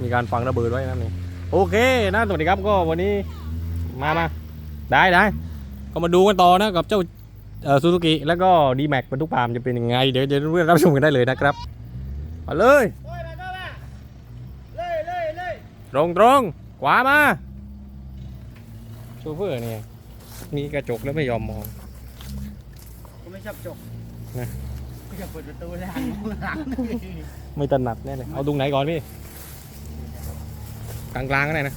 มีการฟังระเบิดไว้นะนี่โอเคนะสวัสดีครับก็วันนี้มามาได้ได้ก็มาดูกันต่อนะกับเจ้าซูซูกิแล้วก็ดีแม็กบรรทุกปามจะเป็นยังไง เดี๋ยวจะเรื่องรับชมกันได้เลยนะครับมาเลยเลยเลยเลยตรงตรงขวามาโชเฟอร์เนี่ยมีกระจกแล้วไม่ยอมมอง ผมไม่ชอบจกนะไม่ชอบเปิดประตูเลยหันมองหลังไม่ถนัดแน่เลยเอาตรงไหนก่อนพี่กลางๆก็ได้นะ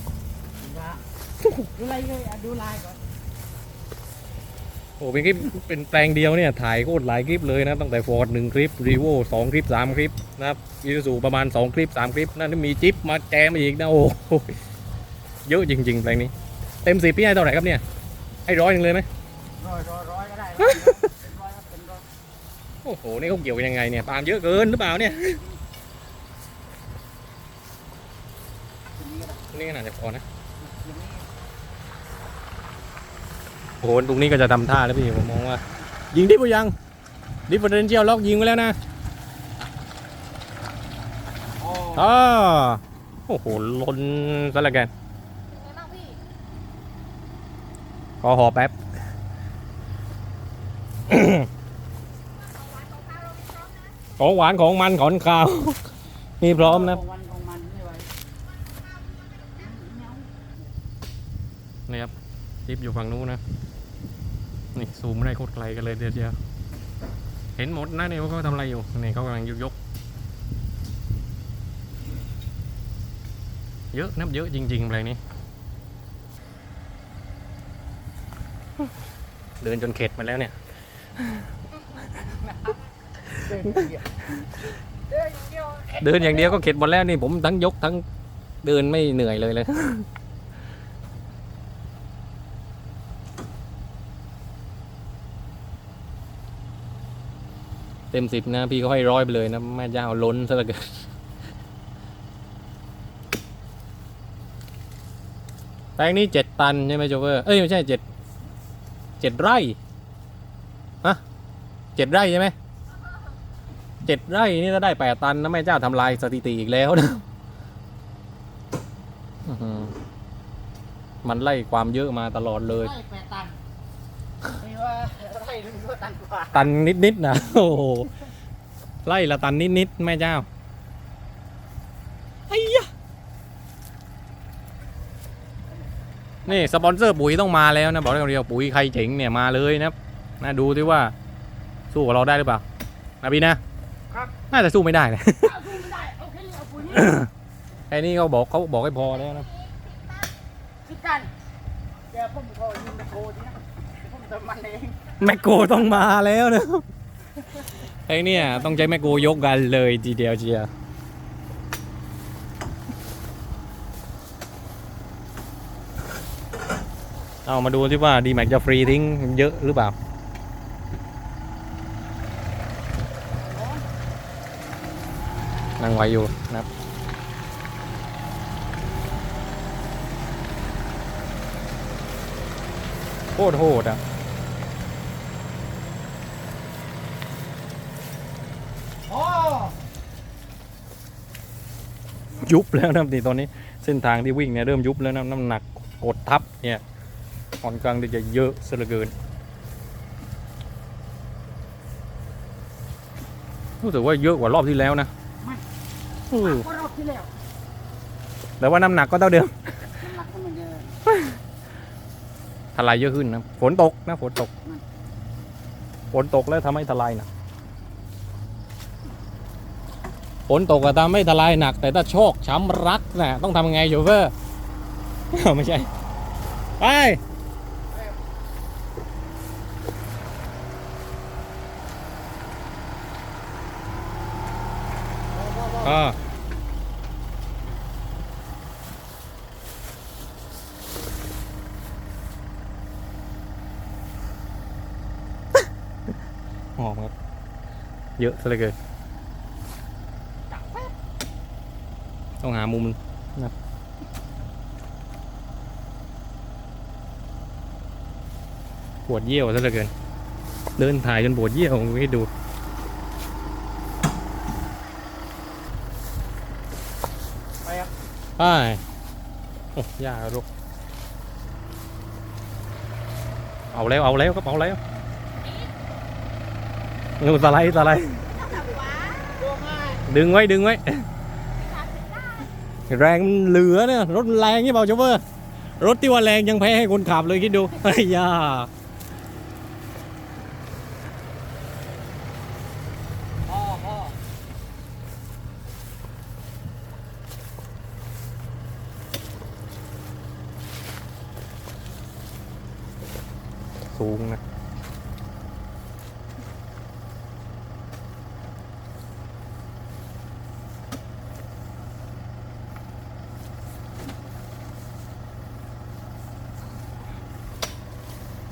ว่าดูลายเลยอะดูลายก่อนโอ้เป็นคลิปเป็นแปลงเดียวเนี่ยถ่ายโคตรหลายคลิปเลยนะตั้งแต่ฟอร์ดหนึ่งคลิปรีโวสองคลิปสามคลิปนะครับอีซูประมาณสองคลิปสามคลิปนั่นมีจิ๊บมาแจมอีกนะโอ้โหเยอะจริงๆแปลงนี้ เต็มสิบพี่ให้เท่าไหร่ครับเนี่ยให้ร้อยหนึ่งเลยไหมร้อยร้อยร้อยก็ได้ร้อย โอ้โห นี่เขาเกี่ยวกันยังไงเนี่ย ปาล์มเยอะเกินหรือเปล่าเนี่ยทีนี้ก็ได้นี่ขนาดจะพอนะทีนี้โอ้โห ตรงนี้ก็จะทำท่าแล้วพี่ ผมมองว่า ยิงดิบหรือยัง ดิฟเฟอเรนเชียลล็อกยิงไว้แล้วนะอ๋ออ๋อโอ้โหลนซะละกันเป็นไงบ้างพี่ขอหอแป๊บ ของหวานของมันของข้าว มีพร้อมนะนี่ครับจิ๊บอยู่ฝั่งนู้นนะ นี่ซูมไม่ได้โคตรไกลกันเลยเดียวเดียวเห็นหมดนะเนี่ยว่าเขาทำอะไรอยู่นี่เขากำลังยกยก เยอะนับเยอะจริงๆแปลงนี้ เดินจนเข็ดมาแล้วเนี่ย เดินอย่างเดียวก็เข็ดหมดแล้วนี่ผมทั้งยกทั้งเดินไม่เหนื่อยเลยเลย เต็มสิบนะพี่เขาให้ร้อยไปเลยนะแม่เจ้าล้นซะเหลือเกินแปลงนี้เจ็ดตันใช่ไหมโจเวอร์เอ้ยไม่ใช่เจ็ดเจ็ดไร่ฮะเจ็ดไร่ใช่ไหม เจ็ดไร่นี่ถ้าได้แปดตันนะแม่เจ้าทำลายสถิติอีกแล้วนะอื้อหือมันไล่ความเยอะมาตลอดเลยไร่แปดตันนี่ว่าไร่หนึงก็ตันกว่าตันนิดๆนะโอ้โหไล่ละตันนิดๆแม่เจ้าไอ้ยะนี่สปอนเซอร์ปุ๋ยต้องมาแล้วนะบอกได้คำเดียวปุ๋ยใครเจ๋งเนี่ยมาเลยนะครับนะดูที่ว่าสู้กับเราได้หรือเปล่านะพี่นะ ครับ น่าจะสู้ไม่ได้นะเอาสู้ไม่ได้เอาแค่นี้เอาปุ๋ยนี่ไอ้นี่เขาบอกเขาบอกให้พอแล้วนะคิดกันเดี๋ยวผมขอยืมตะโกนนะเดี๋ยวผมทำมันเองแมคโกต้องมาแล้วนะไอ้เนี่ยต้องใช้แมคโกยกกันเลยทีเดียวเชียวเอามาดูที่ว่าดีแม็กจะฟรีทิ้งเยอะหรือเปล่า นั่งไว้อยู่นะครับโคตรโหดอะโอ้ยุบแล้วนะนี่ตอนนี้เส้นทางที่วิ่งเนี่ยเริ่มยุบแล้วนะน้ำหนักกดทับเนี่ยค่อนข้างจะเยอะซะเหลือเกินรู้สึกว่าเยอะกว่ารอบที่แล้วนะ ก็รอบที่แล้วแต่ว่าน้ำหนักก็เท่าเดิมน้ำหนักก็เหมือนเดิมทลายเยอะขึ้นนะฝนตกนะฝนตกฝนตกแล้วทำให้ทลายหนักฝนตกก็ทำให้ทลายหนัก แต่ถ้าโชคช้ำรักนะต้องทำยังไงโชเฟอร์ไม่ใช่ไป อ่าหอมครับ เยอะซะเหลยเกินต้องหามุมนะปวดเยี่ยวซะเหลือเกิน เดินถ่ายจนปวดเยี่ยวให้ดู ไปครับ ไปโอ้ยากลูกเอาแล้วเอาแล้วครับเอาแล้วนูนสไลด์สไลด์ดึงไว้ดึงไว้แรงมันเหลือเนี่ยรถแรงนี่เปล่าโชเฟอร์รถที่ว่าแรงยังแพ้ให้คนขับเลยคิดดูไอ้ยา สูงนะ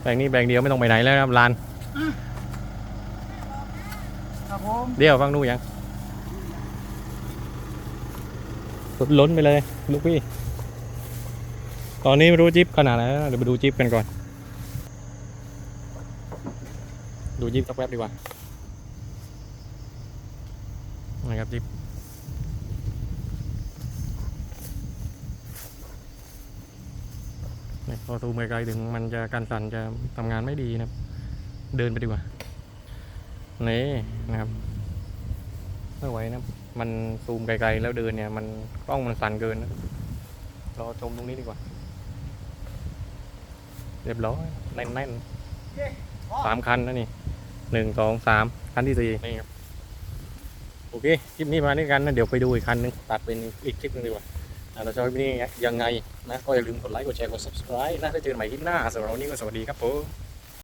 แบงค์นี้แบงค์เดียวไม่ต้องไปไหนแล้วนะครับลานครับผมเดี๋ยวฟังดูยังรถล้นไปเลย ลูกพี่ ตอนนี้ไม่รู้จิ๊บขนาดไหนแล้วเดี๋ยวไปดูจิ๊บกันก่อน ดูจิ๊บสักแป๊บดีกว่านะครับจีพอซูมไกลๆถึงมันจะการสั่นจะทำงานไม่ดีนะครับ เดินไปดีกว่านี่นะครับไม่ไหวนะมันซูมไกลๆแล้วเดินเนี่ย มันกล้องมันสั่นเกินนะรอชมตรงนี้ดีกว่าเรียบร้อยแน่นๆสามคันนะนี่ หนึ่งสองสามคันที่สี่นี่ครับโอเคคลิปนี้มาด้วยกันนะเดี๋ยวไปดูอีกคันหนึงตัดเป็นอีกคลิปหนึงดีกว่าเราชอบคลิปนี้ยังไงนะก็อย่าลืมกดไลค์กดแชร์กด subscribe นะถ้าเจอกันใหม่คลิปหน้าสำหรับวันนี้ก็สวัสดีครับผม